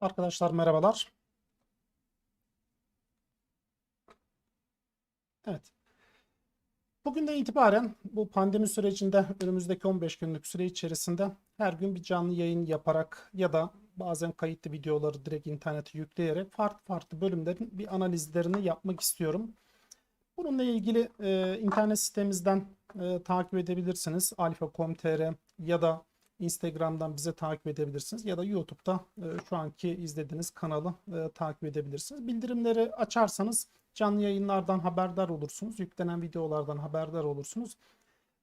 Arkadaşlar merhabalar. Evet. Bugünden itibaren bu pandemi sürecinde önümüzdeki 15 günlük süre içerisinde her gün bir canlı yayın yaparak ya da bazen kayıtlı videoları direkt internete yükleyerek farklı farklı bölümlerin bir analizlerini yapmak istiyorum. Bununla ilgili e, internet sitemizden e, takip edebilirsiniz. alfa.com.tr ya da Instagram'dan bize takip edebilirsiniz ya da YouTube'da e, şu anki izlediğiniz kanalı e, takip edebilirsiniz. Bildirimleri açarsanız canlı yayınlardan haberdar olursunuz. Yüklenen videolardan haberdar olursunuz.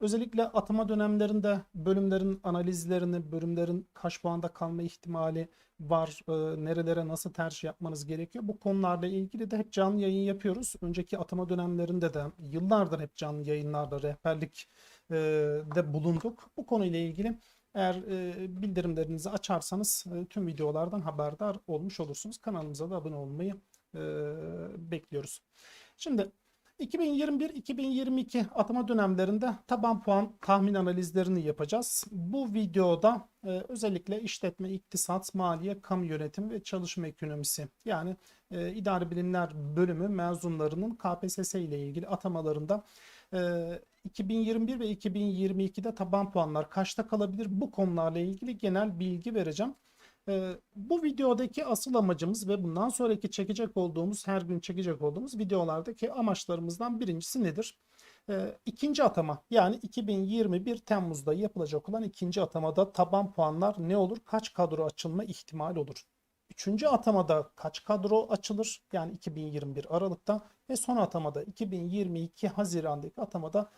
Özellikle atama dönemlerinde bölümlerin analizlerini, bölümlerin kaç puanda kalma ihtimali var, e, nerelere nasıl tercih yapmanız gerekiyor. Bu konularla ilgili de hep canlı yayın yapıyoruz. Önceki atama dönemlerinde de yıllardır hep canlı yayınlarda rehberlik de bulunduk. Bu konuyla ilgili eğer e, bildirimlerinizi açarsanız e, tüm videolardan haberdar olmuş olursunuz. Kanalımıza da abone olmayı e, bekliyoruz. Şimdi 2021-2022 atama dönemlerinde taban puan tahmin analizlerini yapacağız. Bu videoda e, özellikle işletme, iktisat, maliye, kamu yönetimi ve çalışma ekonomisi yani e, idari bilimler bölümü mezunlarının KPSS ile ilgili atamalarında e, 2021 ve 2022'de taban puanlar kaçta kalabilir bu konularla ilgili genel bilgi vereceğim. Ee, bu videodaki asıl amacımız ve bundan sonraki çekecek olduğumuz, her gün çekecek olduğumuz videolardaki amaçlarımızdan birincisi nedir? Ee, ikinci atama yani 2021 Temmuz'da yapılacak olan ikinci atamada taban puanlar ne olur? Kaç kadro açılma ihtimali olur? Üçüncü atamada kaç kadro açılır? Yani 2021 Aralık'ta ve son atamada 2022 Haziran'daki atamada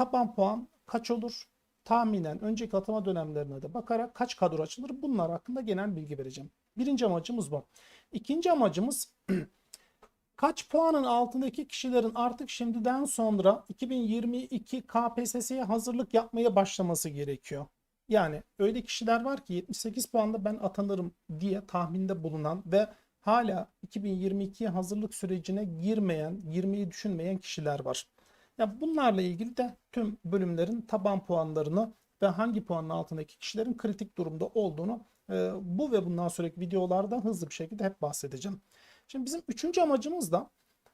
taban puan kaç olur? tahminen önceki atama dönemlerine de bakarak kaç kadro açılır bunlar hakkında genel bilgi vereceğim. Birinci amacımız bu. İkinci amacımız kaç puanın altındaki kişilerin artık şimdiden sonra 2022 KPSS'ye hazırlık yapmaya başlaması gerekiyor. Yani öyle kişiler var ki 78 puanda ben atanırım diye tahminde bulunan ve hala 2022 hazırlık sürecine girmeyen, girmeyi düşünmeyen kişiler var. Ya bunlarla ilgili de tüm bölümlerin taban puanlarını ve hangi puanın altındaki kişilerin kritik durumda olduğunu e, bu ve bundan sonraki videolarda hızlı bir şekilde hep bahsedeceğim. Şimdi bizim üçüncü amacımız da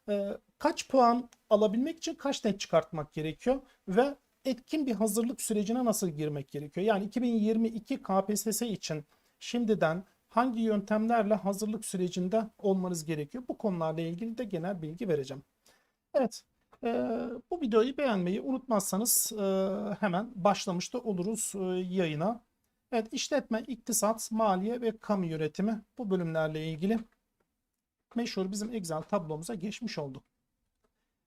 e, kaç puan alabilmek için kaç net çıkartmak gerekiyor ve etkin bir hazırlık sürecine nasıl girmek gerekiyor? Yani 2022 KPSS için şimdiden hangi yöntemlerle hazırlık sürecinde olmanız gerekiyor? Bu konularla ilgili de genel bilgi vereceğim. Evet, ee, bu videoyu beğenmeyi unutmazsanız e, hemen başlamış da oluruz e, yayına. Evet işletme, iktisat, maliye ve kamu yönetimi bu bölümlerle ilgili meşhur bizim Excel tablomuza geçmiş olduk.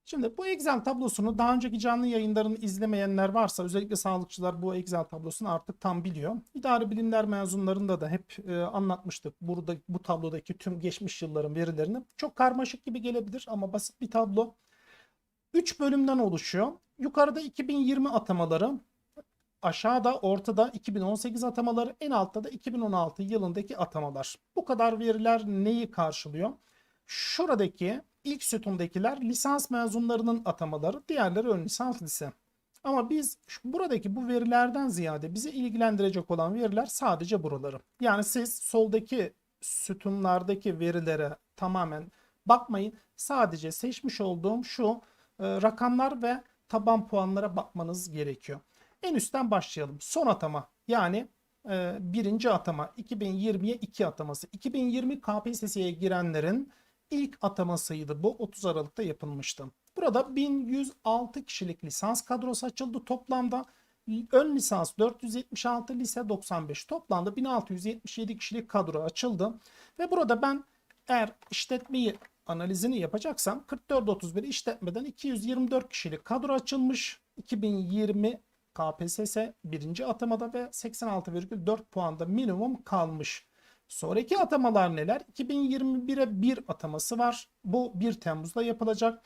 Şimdi bu Excel tablosunu daha önceki canlı yayınlarını izlemeyenler varsa özellikle sağlıkçılar bu Excel tablosunu artık tam biliyor. İdari bilimler mezunlarında da hep e, anlatmıştık burada bu tablodaki tüm geçmiş yılların verilerini. Çok karmaşık gibi gelebilir ama basit bir tablo. 3 bölümden oluşuyor. Yukarıda 2020 atamaları, aşağıda ortada 2018 atamaları, en altta da 2016 yılındaki atamalar. Bu kadar veriler neyi karşılıyor? Şuradaki ilk sütundakiler lisans mezunlarının atamaları, diğerleri ön lisans lise. Ama biz buradaki bu verilerden ziyade bizi ilgilendirecek olan veriler sadece buraları. Yani siz soldaki sütunlardaki verilere tamamen bakmayın. Sadece seçmiş olduğum şu rakamlar ve taban puanlara bakmanız gerekiyor. En üstten başlayalım. Son atama yani e, birinci atama 2020'ye 2 ataması. 2020 KPSS'ye girenlerin ilk atamasıydı. Bu 30 Aralık'ta yapılmıştı. Burada 1106 kişilik lisans kadrosu açıldı toplamda. Ön lisans 476, lise 95. Toplamda 1677 kişilik kadro açıldı. Ve burada ben eğer işletmeyi analizini yapacaksam 44-31 işletmeden 224 kişilik kadro açılmış. 2020 KPSS birinci atamada ve 86,4 puanda minimum kalmış. Sonraki atamalar neler? 2021'e 1 ataması var. Bu 1 Temmuz'da yapılacak.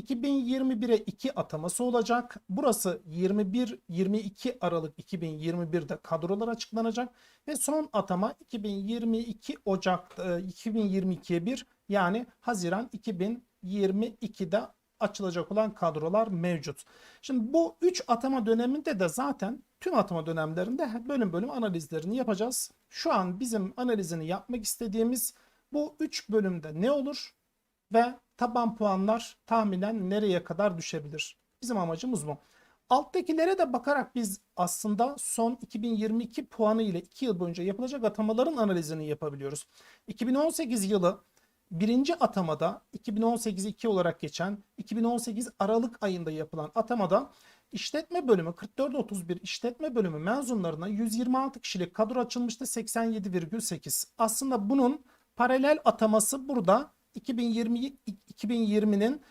2021'e 2 ataması olacak. Burası 21-22 Aralık 2021'de kadrolar açıklanacak ve son atama 2022 Ocak 2022'ye 1 yani Haziran 2022'de açılacak olan kadrolar mevcut. Şimdi bu 3 atama döneminde de zaten tüm atama dönemlerinde bölüm bölüm analizlerini yapacağız. Şu an bizim analizini yapmak istediğimiz bu 3 bölümde ne olur ve taban puanlar tahminen nereye kadar düşebilir? Bizim amacımız bu. Alttakilere de bakarak biz aslında son 2022 puanı ile 2 yıl boyunca yapılacak atamaların analizini yapabiliyoruz. 2018 yılı birinci atamada 2018 2 olarak geçen 2018 Aralık ayında yapılan atamada işletme bölümü 4431 işletme bölümü mezunlarına 126 kişilik kadro açılmıştı 87,8. Aslında bunun paralel ataması burada 2020 2020'nin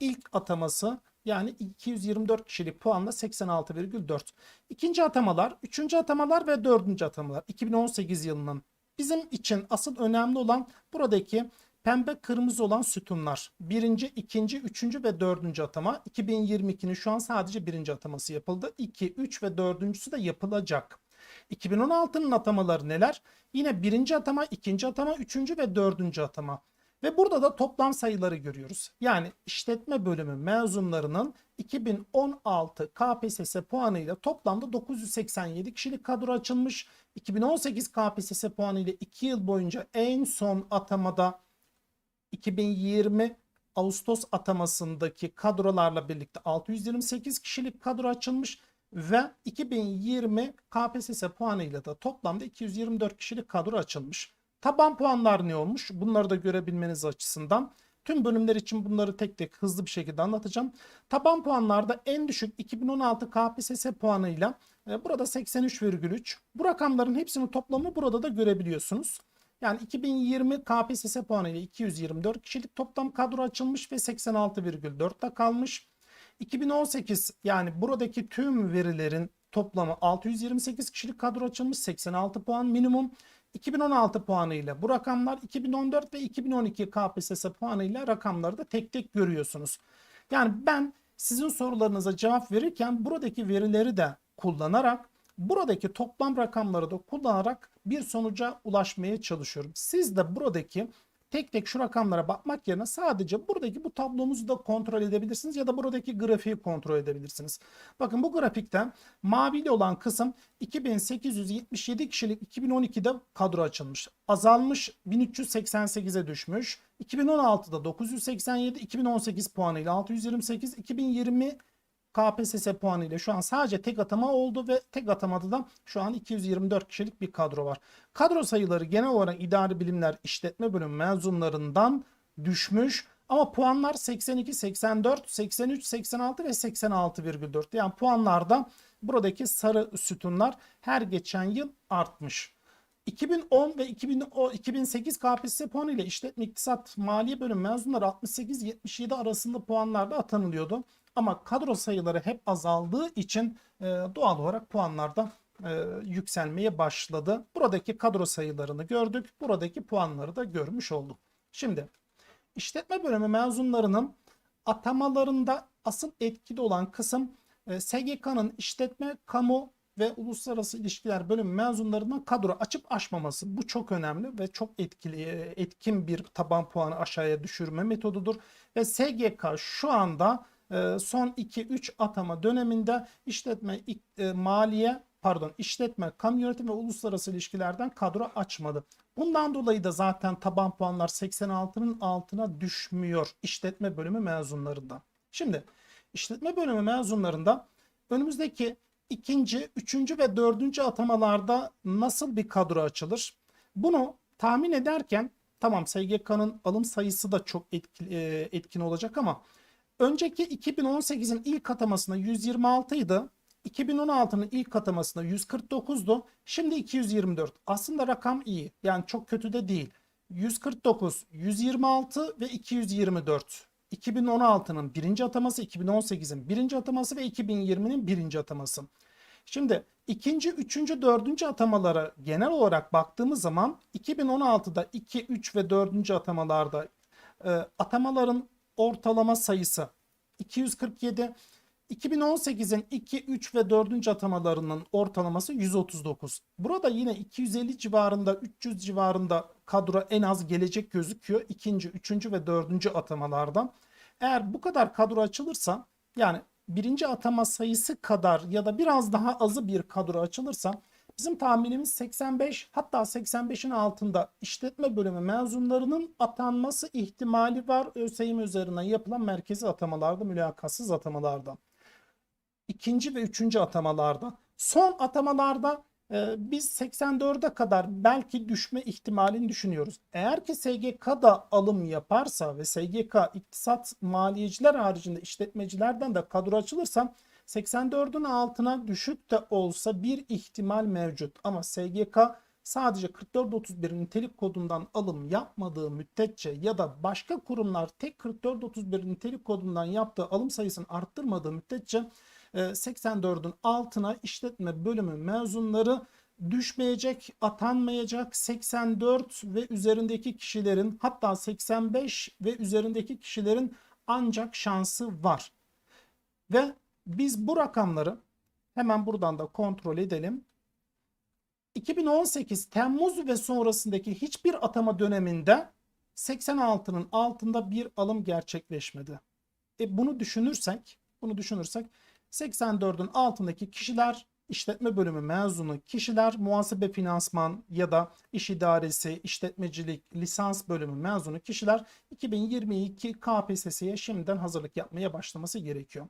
ilk ataması yani 224 kişilik puanla 86,4. İkinci atamalar, üçüncü atamalar ve dördüncü atamalar 2018 yılının. Bizim için asıl önemli olan buradaki pembe kırmızı olan sütunlar. Birinci, ikinci, üçüncü ve dördüncü atama. 2022'nin şu an sadece birinci ataması yapıldı. 2, 3 ve dördüncüsü de yapılacak. 2016'nın atamaları neler? Yine birinci atama, ikinci atama, üçüncü ve dördüncü atama. Ve burada da toplam sayıları görüyoruz. Yani işletme bölümü mezunlarının 2016 KPSS puanıyla toplamda 987 kişilik kadro açılmış. 2018 KPSS puanıyla 2 yıl boyunca en son atamada 2020 Ağustos atamasındaki kadrolarla birlikte 628 kişilik kadro açılmış ve 2020 KPSS puanıyla da toplamda 224 kişilik kadro açılmış. Taban puanlar ne olmuş? Bunları da görebilmeniz açısından. Tüm bölümler için bunları tek tek hızlı bir şekilde anlatacağım. Taban puanlarda en düşük 2016 KPSS puanıyla e, burada 83,3. Bu rakamların hepsinin toplamı burada da görebiliyorsunuz. Yani 2020 KPSS puanıyla 224 kişilik toplam kadro açılmış ve 86,4'te kalmış. 2018 yani buradaki tüm verilerin toplamı 628 kişilik kadro açılmış 86 puan minimum. 2016 puanıyla bu rakamlar 2014 ve 2012 KPSS puanıyla rakamları da tek tek görüyorsunuz. Yani ben sizin sorularınıza cevap verirken buradaki verileri de kullanarak buradaki toplam rakamları da kullanarak bir sonuca ulaşmaya çalışıyorum. Siz de buradaki tek tek şu rakamlara bakmak yerine sadece buradaki bu tablomuzu da kontrol edebilirsiniz ya da buradaki grafiği kontrol edebilirsiniz. Bakın bu grafikten mavili olan kısım 2877 kişilik 2012'de kadro açılmış. Azalmış 1388'e düşmüş. 2016'da 987, 2018 puanıyla 628, 2020 KPSS puanıyla şu an sadece tek atama oldu ve tek atamada da şu an 224 kişilik bir kadro var. Kadro sayıları genel olarak idari bilimler işletme bölüm mezunlarından düşmüş. Ama puanlar 82, 84, 83, 86 ve 86,4. Yani puanlarda buradaki sarı sütunlar her geçen yıl artmış. 2010 ve 2008 KPSS puanı ile işletme iktisat maliye bölüm mezunları 68-77 arasında puanlarda atanılıyordu. Ama kadro sayıları hep azaldığı için e, doğal olarak puanlarda e, yükselmeye başladı. Buradaki kadro sayılarını gördük. Buradaki puanları da görmüş olduk. Şimdi işletme bölümü mezunlarının atamalarında asıl etkili olan kısım e, SGK'nın işletme, kamu ve uluslararası ilişkiler bölümü mezunlarından kadro açıp açmaması. Bu çok önemli ve çok etkili, etkin bir taban puanı aşağıya düşürme metodudur. Ve SGK şu anda e, son 2-3 atama döneminde işletme, e, maliye, pardon işletme, kamu yönetimi ve uluslararası ilişkilerden kadro açmadı. Bundan dolayı da zaten taban puanlar 86'nın altına düşmüyor işletme bölümü mezunlarında. Şimdi işletme bölümü mezunlarında önümüzdeki ikinci, üçüncü ve dördüncü atamalarda nasıl bir kadro açılır? Bunu tahmin ederken tamam SGK'nın alım sayısı da çok e, etkin olacak ama önceki 2018'in ilk atamasında 126 idi. 2016'nın ilk atamasında 149'du. Şimdi 224. Aslında rakam iyi. Yani çok kötü de değil. 149, 126 ve 224. 2016'nın birinci ataması, 2018'in birinci ataması ve 2020'nin birinci ataması. Şimdi ikinci, üçüncü, dördüncü atamalara genel olarak baktığımız zaman 2016'da 2, 3 ve dördüncü atamalarda e, atamaların ortalama sayısı 247. 2018'in 2, 3 ve 4. atamalarının ortalaması 139. Burada yine 250 civarında 300 civarında kadro en az gelecek gözüküyor. ikinci, üçüncü ve dördüncü atamalardan. Eğer bu kadar kadro açılırsa yani birinci atama sayısı kadar ya da biraz daha azı bir kadro açılırsa bizim tahminimiz 85 hatta 85'in altında işletme bölümü mezunlarının atanması ihtimali var ÖSYM üzerinden yapılan merkezi atamalarda, mülakatsız atamalarda. İkinci ve üçüncü atamalarda. Son atamalarda e, biz 84'e kadar belki düşme ihtimalini düşünüyoruz. Eğer ki SGK da alım yaparsa ve SGK iktisat maliyeciler haricinde işletmecilerden de kadro açılırsa 84'ün altına düşük de olsa bir ihtimal mevcut. Ama SGK sadece 4431 nitelik kodundan alım yapmadığı müddetçe ya da başka kurumlar tek 4431 nitelik kodundan yaptığı alım sayısını arttırmadığı müddetçe 84'ün altına işletme bölümü mezunları düşmeyecek, atanmayacak 84 ve üzerindeki kişilerin hatta 85 ve üzerindeki kişilerin ancak şansı var. Ve biz bu rakamları hemen buradan da kontrol edelim. 2018 Temmuz ve sonrasındaki hiçbir atama döneminde 86'nın altında bir alım gerçekleşmedi. E bunu düşünürsek, bunu düşünürsek 84'ün altındaki kişiler işletme bölümü mezunu kişiler muhasebe finansman ya da iş idaresi, işletmecilik, lisans bölümü mezunu kişiler 2022 KPSS'ye şimdiden hazırlık yapmaya başlaması gerekiyor.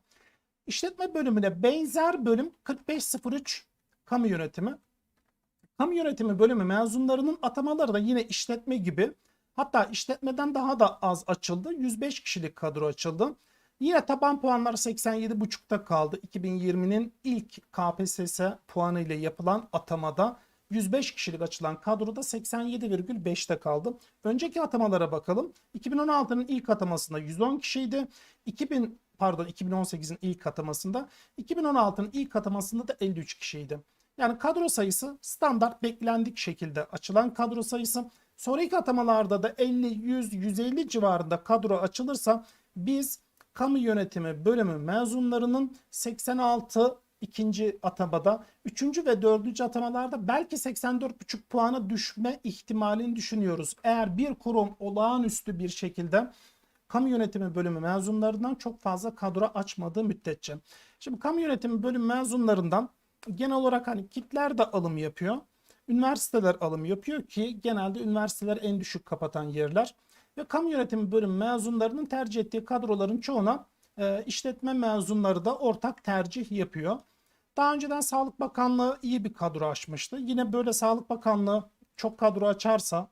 İşletme bölümüne benzer bölüm 4503 kamu yönetimi. Kamu yönetimi bölümü mezunlarının atamaları da yine işletme gibi. Hatta işletmeden daha da az açıldı. 105 kişilik kadro açıldı. Yine taban puanlar 87.5'ta kaldı. 2020'nin ilk KPSS puanı ile yapılan atamada 105 kişilik açılan kadroda 87,5'te kaldı. Önceki atamalara bakalım. 2016'nın ilk atamasında 110 kişiydi. 2000 pardon 2018'in ilk atamasında 2016'nın ilk atamasında da 53 kişiydi. Yani kadro sayısı standart beklendik şekilde açılan kadro sayısı. Sonraki atamalarda da 50, 100, 150 civarında kadro açılırsa biz kamu yönetimi bölümü mezunlarının 86 ikinci atamada, üçüncü ve dördüncü atamalarda belki 84,5 puana düşme ihtimalini düşünüyoruz. Eğer bir kurum olağanüstü bir şekilde kamu yönetimi bölümü mezunlarından çok fazla kadro açmadığı müddetçe. Şimdi kamu yönetimi bölüm mezunlarından genel olarak hani kitler de alım yapıyor. Üniversiteler alım yapıyor ki genelde üniversiteler en düşük kapatan yerler. Ve kamu yönetimi bölüm mezunlarının tercih ettiği kadroların çoğuna e, işletme mezunları da ortak tercih yapıyor. Daha önceden Sağlık Bakanlığı iyi bir kadro açmıştı. Yine böyle Sağlık Bakanlığı çok kadro açarsa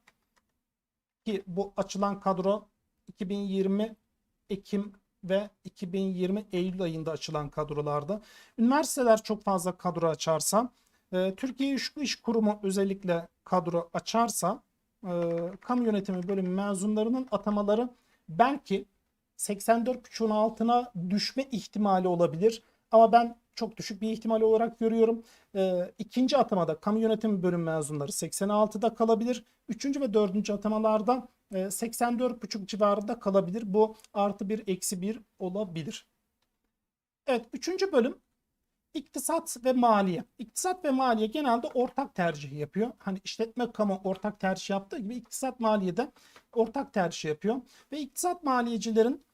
ki bu açılan kadro 2020 Ekim ve 2020 Eylül ayında açılan kadrolarda. Üniversiteler çok fazla kadro açarsa, e, Türkiye İş, İş Kurumu özellikle kadro açarsa, e, kamu yönetimi bölümü mezunlarının atamaları belki 84.5'un altına düşme ihtimali olabilir. Ama ben çok düşük bir ihtimal olarak görüyorum. E, ikinci atamada kamu yönetimi bölüm mezunları 86'da kalabilir. Üçüncü ve dördüncü atamalarda 84,5 civarında kalabilir. Bu artı bir eksi bir olabilir. Evet üçüncü bölüm İktisat ve maliye. İktisat ve maliye genelde ortak tercih yapıyor. Hani işletme kamu ortak tercih yaptığı gibi iktisat maliye de ortak tercih yapıyor. Ve iktisat maliyecilerin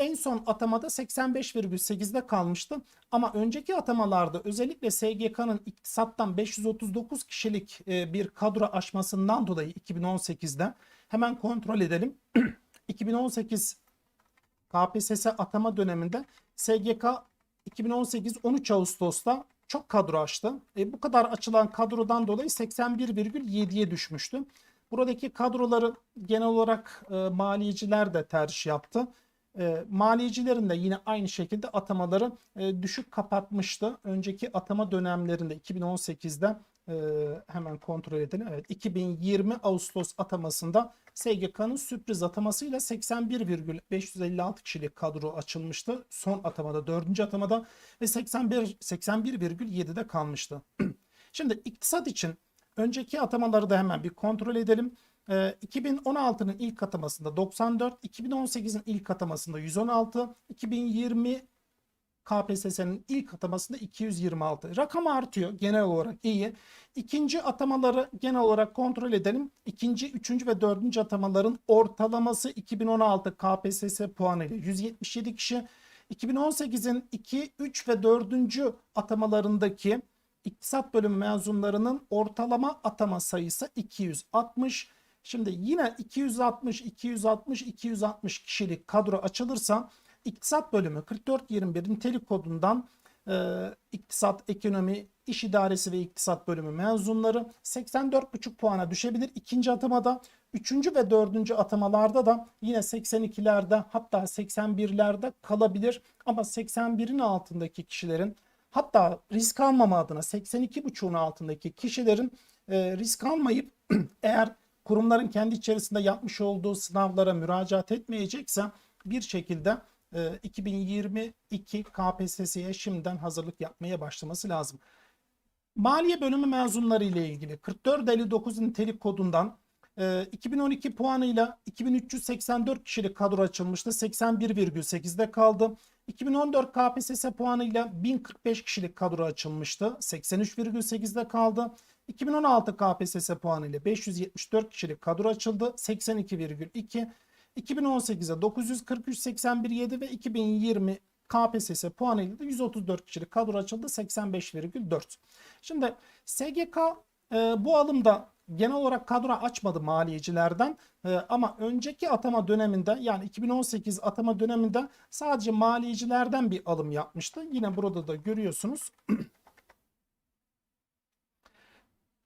en son atamada 85,8'de kalmıştı. Ama önceki atamalarda özellikle SGK'nın iktisattan 539 kişilik bir kadro aşmasından dolayı 2018'de hemen kontrol edelim. 2018 KPSS atama döneminde SGK 2018 13 Ağustos'ta çok kadro açtı. E, bu kadar açılan kadrodan dolayı 81,7'ye düşmüştü. Buradaki kadroları genel olarak e, maliyeciler de tercih yaptı. E, maliyecilerin de yine aynı şekilde atamaları e, düşük kapatmıştı. Önceki atama dönemlerinde 2018'de e, hemen kontrol edelim. Evet 2020 Ağustos atamasında SGK'nın sürpriz atamasıyla 81,556 kişilik kadro açılmıştı. Son atamada 4. atamada ve 81 81,7'de kalmıştı. Şimdi iktisat için önceki atamaları da hemen bir kontrol edelim. 2016'nın ilk atamasında 94, 2018'in ilk atamasında 116, 2020 KPSS'nin ilk atamasında 226. Rakam artıyor genel olarak iyi. İkinci atamaları genel olarak kontrol edelim. İkinci, üçüncü ve dördüncü atamaların ortalaması 2016 KPSS puanıyla 177 kişi. 2018'in 2, 3 ve 4. atamalarındaki İktisat bölümü mezunlarının ortalama atama sayısı 260. Şimdi yine 260, 260, 260 kişilik kadro açılırsa İktisat bölümü 4421 nitelik kodundan e, iktisat, ekonomi, iş idaresi ve iktisat bölümü mezunları 84,5 puana düşebilir. İkinci atamada, üçüncü ve dördüncü atamalarda da yine 82'lerde hatta 81'lerde kalabilir. Ama 81'in altındaki kişilerin hatta risk almama adına 82,5'un altındaki kişilerin e, risk almayıp eğer kurumların kendi içerisinde yapmış olduğu sınavlara müracaat etmeyecekse bir şekilde e, 2022 KPSS'ye şimdiden hazırlık yapmaya başlaması lazım. Maliye bölümü mezunları ile ilgili 4459 nitelik kodundan e, 2012 puanıyla 2384 kişilik kadro açılmıştı. 81,8'de kaldı. 2014 KPSS puanıyla 1045 kişilik kadro açılmıştı. 83,8'de kaldı. 2016 KPSS puanıyla 574 kişilik kadro açıldı. 82,2. 2018'e 943 81,7 ve 2020 KPSS puanıyla da 134 kişilik kadro açıldı 85,4. Şimdi SGK e, bu alımda genel olarak kadro açmadı maliyecilerden e, ama önceki atama döneminde yani 2018 atama döneminde sadece maliyecilerden bir alım yapmıştı. Yine burada da görüyorsunuz.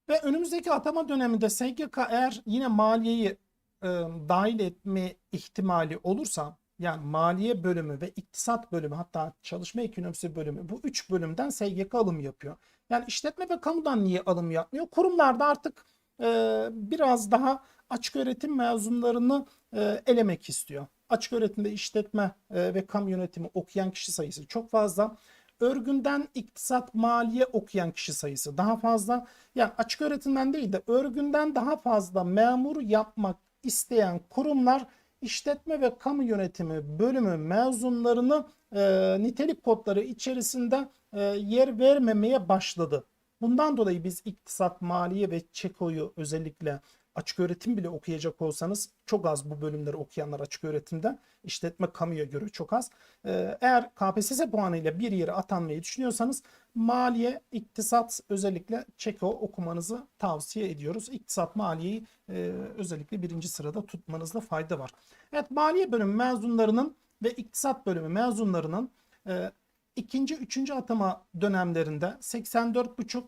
Ve önümüzdeki atama döneminde SGK eğer yine maliyeyi e, dahil etme ihtimali olursa yani maliye bölümü ve iktisat bölümü hatta çalışma ekonomisi bölümü bu üç bölümden SGK alım yapıyor. Yani işletme ve kamudan niye alım yapmıyor? Kurumlarda artık e, biraz daha açık öğretim mezunlarını e, elemek istiyor. Açık öğretimde işletme e, ve kamu yönetimi okuyan kişi sayısı çok fazla. Örgünden iktisat maliye okuyan kişi sayısı daha fazla. Yani açık öğretimden değil de örgünden daha fazla memur yapmak isteyen kurumlar işletme ve kamu yönetimi bölümü mezunlarını e, nitelik kodları içerisinde e, yer vermemeye başladı. Bundan dolayı biz iktisat, maliye ve çekoyu özellikle açık öğretim bile okuyacak olsanız çok az bu bölümleri okuyanlar açık öğretimde. işletme kamuya göre çok az. Ee, eğer KPSS puanıyla bir yere atanmayı düşünüyorsanız maliye, iktisat özellikle çeko okumanızı tavsiye ediyoruz. İktisat, maliyeyi e, özellikle birinci sırada tutmanızda fayda var. Evet maliye bölümü mezunlarının ve iktisat bölümü mezunlarının e, ikinci, üçüncü atama dönemlerinde 84,5 e,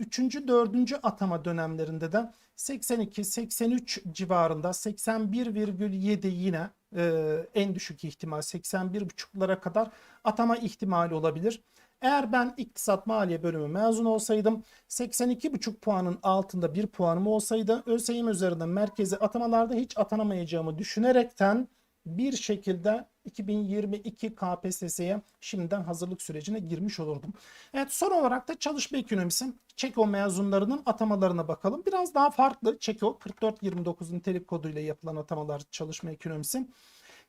Üçüncü, dördüncü atama dönemlerinde de 82-83 civarında 81,7 yine e, en düşük ihtimal 81,5'lara kadar atama ihtimali olabilir. Eğer ben iktisat maliye bölümü mezun olsaydım 82,5 puanın altında bir puanım olsaydı ÖSYM üzerinden merkezi atamalarda hiç atanamayacağımı düşünerekten bir şekilde 2022 KPSS'ye şimdiden hazırlık sürecine girmiş olurdum. Evet son olarak da çalışma ekonomisi Çeko mezunlarının atamalarına bakalım. Biraz daha farklı Çeko 4429 nitelik koduyla yapılan atamalar çalışma ekonomisi.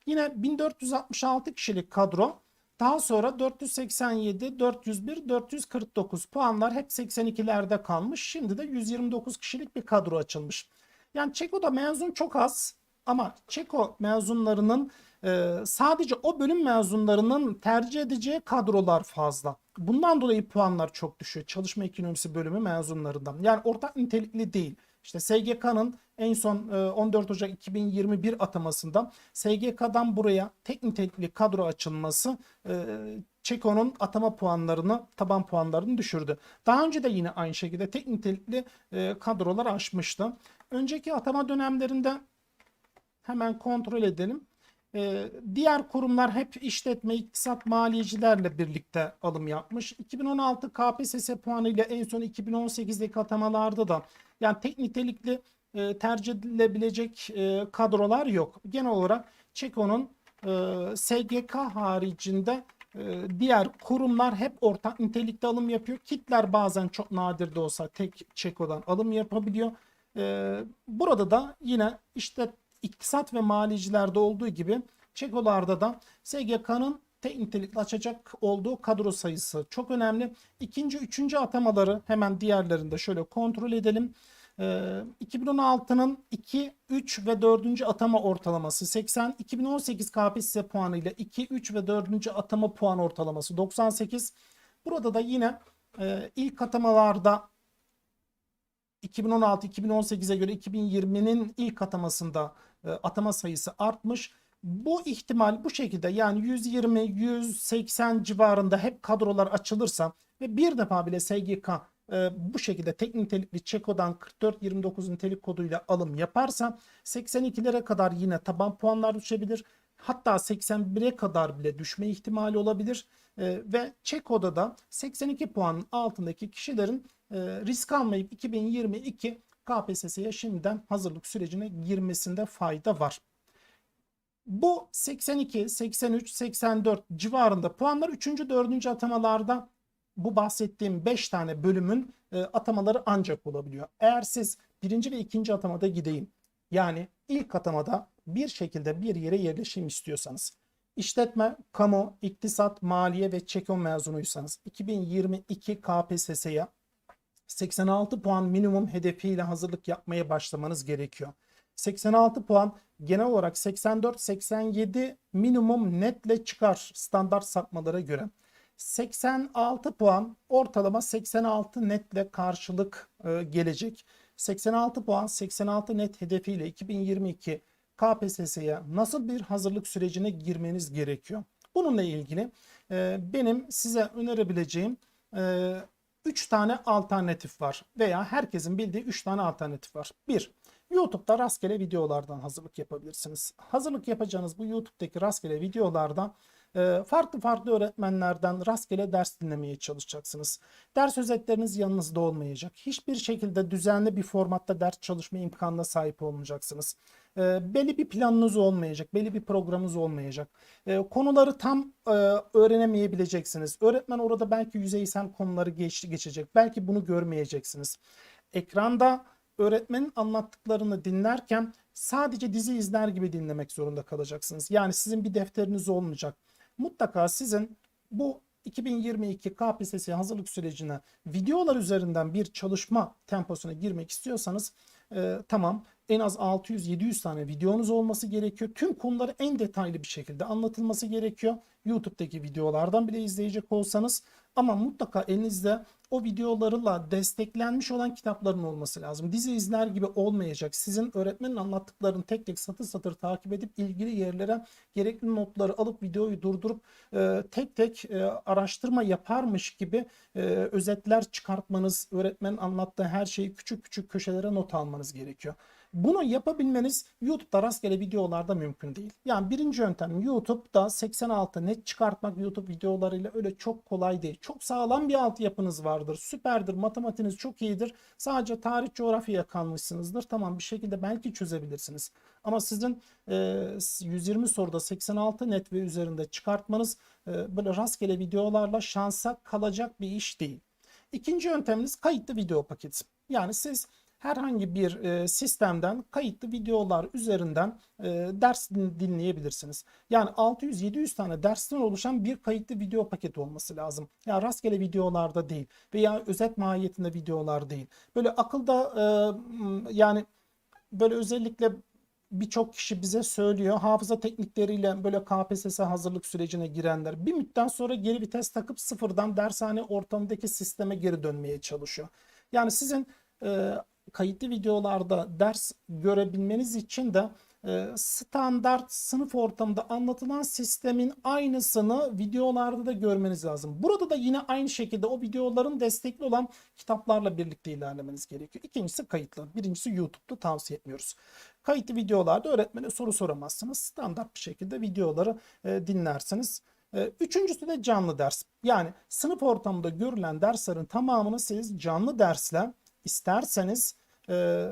Yine 1466 kişilik kadro daha sonra 487, 401, 449 puanlar hep 82'lerde kalmış. Şimdi de 129 kişilik bir kadro açılmış. Yani Çeko'da mezun çok az ama Çeko mezunlarının e, sadece o bölüm mezunlarının tercih edeceği kadrolar fazla. Bundan dolayı puanlar çok düşüyor. Çalışma ekonomisi bölümü mezunlarından. Yani ortak nitelikli değil. İşte SGK'nın en son 14 Ocak 2021 atamasında SGK'dan buraya tek nitelikli kadro açılması Çeko'nun atama puanlarını, taban puanlarını düşürdü. Daha önce de yine aynı şekilde tek nitelikli kadrolar aşmıştı. Önceki atama dönemlerinde hemen kontrol edelim. Ee, diğer kurumlar hep işletme, iktisat, maliyecilerle birlikte alım yapmış. 2016 KPSS puanıyla en son 2018'deki atamalarda da yani tek nitelikli e, tercih edilebilecek e, kadrolar yok. Genel olarak Çeko'nun e, SGK haricinde e, diğer kurumlar hep ortak nitelikte alım yapıyor. Kitler bazen çok nadir de olsa tek Çeko'dan alım yapabiliyor. E, burada da yine işte iktisat ve malicilerde olduğu gibi Çekolarda da SGK'nın tek nitelikli açacak olduğu kadro sayısı çok önemli. İkinci, üçüncü atamaları hemen diğerlerinde şöyle kontrol edelim. Ee, 2016'nın 2, 3 ve 4. atama ortalaması 80. 2018 KPSS puanı ile 2, 3 ve 4. atama puan ortalaması 98. Burada da yine e, ilk atamalarda 2016-2018'e göre 2020'nin ilk atamasında atama sayısı artmış. Bu ihtimal bu şekilde yani 120-180 civarında hep kadrolar açılırsa ve bir defa bile SGK e, bu şekilde tek nitelikli Çeko'dan 44-29 nitelik koduyla alım yaparsa 82'lere kadar yine taban puanlar düşebilir. Hatta 81'e kadar bile düşme ihtimali olabilir. E, ve Çeko'da da 82 puanın altındaki kişilerin e, risk almayıp 2022 KPSS'ye şimdiden hazırlık sürecine girmesinde fayda var. Bu 82, 83, 84 civarında puanlar 3. 4. atamalarda bu bahsettiğim 5 tane bölümün e, atamaları ancak olabiliyor. Eğer siz birinci ve ikinci atamada gideyim yani ilk atamada bir şekilde bir yere yerleşim istiyorsanız işletme, kamu, iktisat, maliye ve çekom mezunuysanız 2022 KPSS'ye 86 puan minimum hedefiyle hazırlık yapmaya başlamanız gerekiyor. 86 puan genel olarak 84-87 minimum netle çıkar standart sapmalara göre. 86 puan ortalama 86 netle karşılık e, gelecek. 86 puan 86 net hedefiyle 2022 KPSS'ye nasıl bir hazırlık sürecine girmeniz gerekiyor? Bununla ilgili e, benim size önerebileceğim 3 e, tane alternatif var veya herkesin bildiği 3 tane alternatif var. 1. YouTube'da rastgele videolardan hazırlık yapabilirsiniz. Hazırlık yapacağınız bu YouTube'daki rastgele videolardan farklı farklı öğretmenlerden rastgele ders dinlemeye çalışacaksınız. Ders özetleriniz yanınızda olmayacak. Hiçbir şekilde düzenli bir formatta ders çalışma imkanına sahip olmayacaksınız. E, belli bir planınız olmayacak, belli bir programınız olmayacak. E, konuları tam öğrenemeyebileceksiniz. Öğretmen orada belki yüzeysel konuları geç, geçecek. Belki bunu görmeyeceksiniz. Ekranda öğretmenin anlattıklarını dinlerken sadece dizi izler gibi dinlemek zorunda kalacaksınız. Yani sizin bir defteriniz olmayacak. Mutlaka sizin bu 2022 KPSS hazırlık sürecine videolar üzerinden bir çalışma temposuna girmek istiyorsanız e, tamam en az 600-700 tane videonuz olması gerekiyor. Tüm konuları en detaylı bir şekilde anlatılması gerekiyor. YouTube'daki videolardan bile izleyecek olsanız ama mutlaka elinizde o videolarla desteklenmiş olan kitapların olması lazım. Dizi izler gibi olmayacak. Sizin öğretmenin anlattıklarını tek tek satır satır takip edip ilgili yerlere gerekli notları alıp videoyu durdurup e, tek tek e, araştırma yaparmış gibi e, özetler çıkartmanız, öğretmenin anlattığı her şeyi küçük küçük köşelere not almanız gerekiyor. Bunu yapabilmeniz YouTube'da rastgele videolarda mümkün değil. Yani birinci yöntem YouTube'da 86 net çıkartmak YouTube videolarıyla öyle çok kolay değil. Çok sağlam bir altyapınız vardır. Süperdir. Matematiğiniz çok iyidir. Sadece tarih coğrafyaya kalmışsınızdır. Tamam bir şekilde belki çözebilirsiniz. Ama sizin e, 120 soruda 86 net ve üzerinde çıkartmanız e, böyle rastgele videolarla şansa kalacak bir iş değil. İkinci yönteminiz kayıtlı video paketi. Yani siz herhangi bir e, sistemden kayıtlı videolar üzerinden e, ders dinleyebilirsiniz. Yani 600-700 tane dersten oluşan bir kayıtlı video paketi olması lazım. Yani rastgele videolarda değil veya özet mahiyetinde videolar değil. Böyle akılda e, yani böyle özellikle birçok kişi bize söylüyor. Hafıza teknikleriyle böyle KPSS hazırlık sürecine girenler bir müddet sonra geri vites takıp sıfırdan dershane ortamındaki sisteme geri dönmeye çalışıyor. Yani sizin e, kayıtlı videolarda ders görebilmeniz için de e, standart sınıf ortamında anlatılan sistemin aynısını videolarda da görmeniz lazım. Burada da yine aynı şekilde o videoların destekli olan kitaplarla birlikte ilerlemeniz gerekiyor. İkincisi kayıtlı. Birincisi YouTube'da tavsiye etmiyoruz. Kayıtlı videolarda öğretmene soru soramazsınız. Standart bir şekilde videoları e, dinlersiniz. E, üçüncüsü de canlı ders. Yani sınıf ortamında görülen derslerin tamamını siz canlı dersle isterseniz e,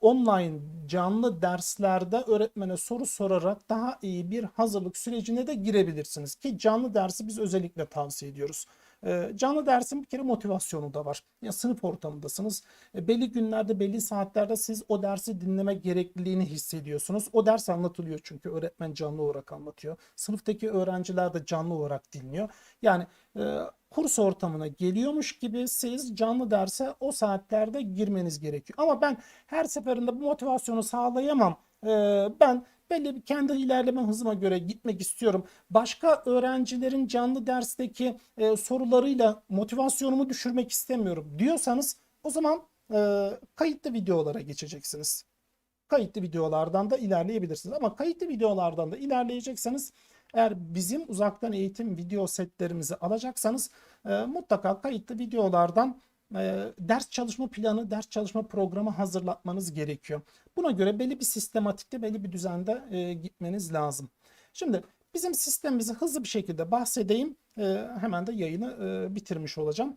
online canlı derslerde öğretmene soru sorarak daha iyi bir hazırlık sürecine de girebilirsiniz. Ki canlı dersi biz özellikle tavsiye ediyoruz. E, canlı dersin bir kere motivasyonu da var. Ya sınıf ortamındasınız. E, belli günlerde, belli saatlerde siz o dersi dinleme gerekliliğini hissediyorsunuz. O ders anlatılıyor çünkü öğretmen canlı olarak anlatıyor. Sınıftaki öğrenciler de canlı olarak dinliyor. Yani e, kurs ortamına geliyormuş gibi siz canlı derse o saatlerde girmeniz gerekiyor. Ama ben her seferinde bu motivasyonu sağlayamam. E, ben belli bir kendi ilerleme hızıma göre gitmek istiyorum. Başka öğrencilerin canlı dersteki e, sorularıyla motivasyonumu düşürmek istemiyorum diyorsanız o zaman e, kayıtlı videolara geçeceksiniz. Kayıtlı videolardan da ilerleyebilirsiniz. Ama kayıtlı videolardan da ilerleyecekseniz eğer bizim uzaktan eğitim video setlerimizi alacaksanız e, mutlaka kayıtlı videolardan ders çalışma planı, ders çalışma programı hazırlatmanız gerekiyor. Buna göre belli bir sistematikte, belli bir düzende e, gitmeniz lazım. Şimdi bizim sistemimizi hızlı bir şekilde bahsedeyim. E, hemen de yayını e, bitirmiş olacağım.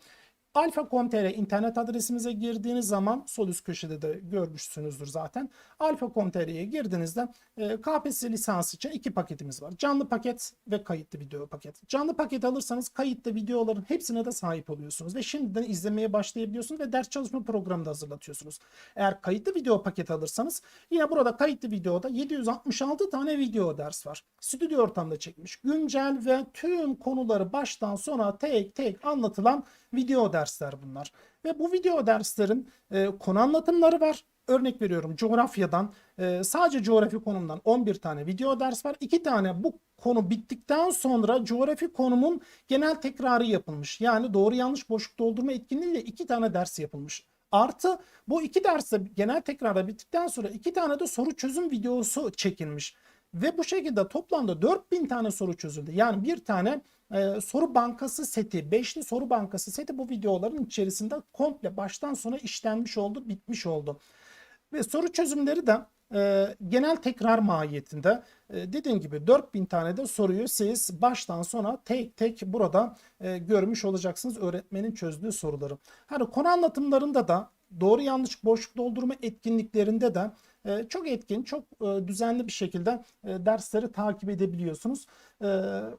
Alfa.com.tr internet adresimize girdiğiniz zaman sol üst köşede de görmüşsünüzdür zaten. Alfa.com.tr'ye girdiğinizde e, KPSS lisansı için iki paketimiz var. Canlı paket ve kayıtlı video paket. Canlı paket alırsanız kayıtlı videoların hepsine de sahip oluyorsunuz ve şimdiden izlemeye başlayabiliyorsunuz ve ders çalışma programı da hazırlatıyorsunuz. Eğer kayıtlı video paket alırsanız yine burada kayıtlı videoda 766 tane video ders var. Stüdyo ortamda çekmiş. Güncel ve tüm konuları baştan sona tek tek anlatılan video dersler bunlar. Ve bu video derslerin e, konu anlatımları var. Örnek veriyorum coğrafyadan e, sadece coğrafi konumdan 11 tane video ders var. 2 tane bu konu bittikten sonra coğrafi konumun genel tekrarı yapılmış. Yani doğru yanlış boşluk doldurma etkinliğiyle 2 tane ders yapılmış. Artı bu iki derste genel tekrarda bittikten sonra iki tane de soru çözüm videosu çekilmiş. Ve bu şekilde toplamda 4000 tane soru çözüldü. Yani bir tane e, soru bankası seti, beşli soru bankası seti bu videoların içerisinde komple baştan sona işlenmiş oldu, bitmiş oldu. Ve soru çözümleri de e, genel tekrar mahiyetinde e, dediğim gibi 4000 tane de soruyu siz baştan sona tek tek burada e, görmüş olacaksınız öğretmenin çözdüğü soruları. Hani konu anlatımlarında da doğru yanlış boşluk doldurma etkinliklerinde de çok etkin, çok e, düzenli bir şekilde e, dersleri takip edebiliyorsunuz. E,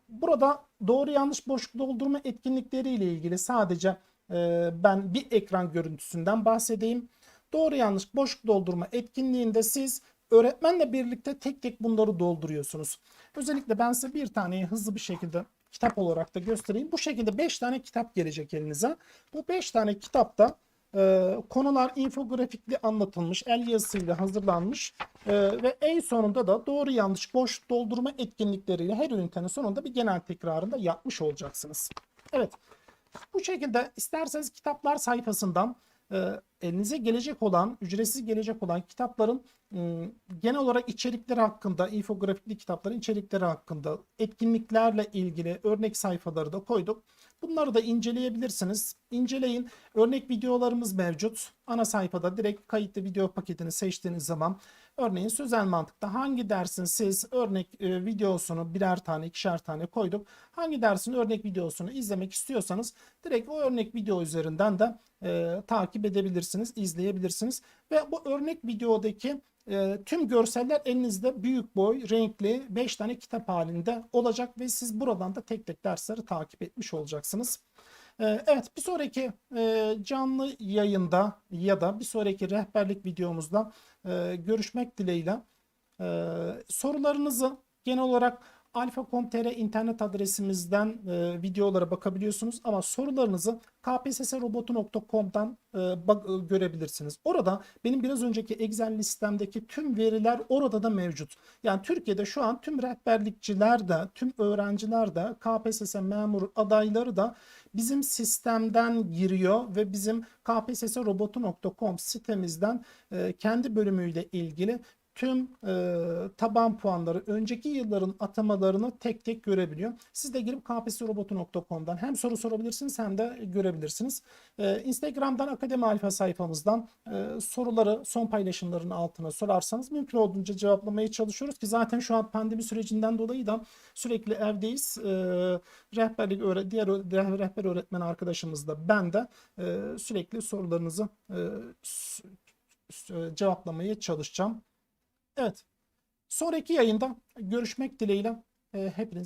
burada doğru yanlış boşluk doldurma etkinlikleri ile ilgili sadece e, ben bir ekran görüntüsünden bahsedeyim. Doğru yanlış boşluk doldurma etkinliğinde siz öğretmenle birlikte tek tek bunları dolduruyorsunuz. Özellikle ben size bir taneyi hızlı bir şekilde kitap olarak da göstereyim. Bu şekilde 5 tane kitap gelecek elinize. Bu 5 tane kitapta e, konular infografikli anlatılmış, el yazısıyla hazırlanmış e, ve en sonunda da doğru yanlış boş doldurma etkinlikleriyle her ünitenin sonunda bir genel tekrarında yapmış olacaksınız. Evet. Bu şekilde isterseniz kitaplar sayfasından elinize gelecek olan, ücretsiz gelecek olan kitapların e, genel olarak içerikleri hakkında, infografikli kitapların içerikleri hakkında, etkinliklerle ilgili örnek sayfaları da koyduk. Bunları da inceleyebilirsiniz. İnceleyin. Örnek videolarımız mevcut. Ana sayfada direkt kayıtlı video paketini seçtiğiniz zaman örneğin sözel mantıkta hangi dersin siz örnek e, videosunu birer tane ikişer tane koyduk. Hangi dersin örnek videosunu izlemek istiyorsanız direkt o örnek video üzerinden de e, takip edebilirsiniz, izleyebilirsiniz. Ve bu örnek videodaki e, tüm görseller elinizde büyük boy, renkli 5 tane kitap halinde olacak ve siz buradan da tek tek dersleri takip etmiş olacaksınız. E, evet bir sonraki e, canlı yayında ya da bir sonraki rehberlik videomuzda e, görüşmek dileğiyle. E, sorularınızı genel olarak alfa.com.tr internet adresimizden e, videolara bakabiliyorsunuz ama sorularınızı kpssrobotu.com'dan e, bak, e, görebilirsiniz. Orada benim biraz önceki Excel listemdeki tüm veriler orada da mevcut. Yani Türkiye'de şu an tüm rehberlikçiler de, tüm öğrenciler de, KPSS memur adayları da bizim sistemden giriyor ve bizim kpssrobotu.com sitemizden e, kendi bölümüyle ilgili tüm e, taban puanları önceki yılların atamalarını tek tek görebiliyor. Siz de girip kpsrobotu.com'dan hem soru sorabilirsiniz hem de görebilirsiniz. E, Instagram'dan Akademi Alfa sayfamızdan e, soruları son paylaşımların altına sorarsanız mümkün olduğunca cevaplamaya çalışıyoruz ki zaten şu an pandemi sürecinden dolayı da sürekli evdeyiz. E, rehberlik öğre diğer rehber öğretmen arkadaşımız da ben de e, sürekli sorularınızı e, cevaplamaya çalışacağım. Evet. Sonraki yayında görüşmek dileğiyle. E, hepinize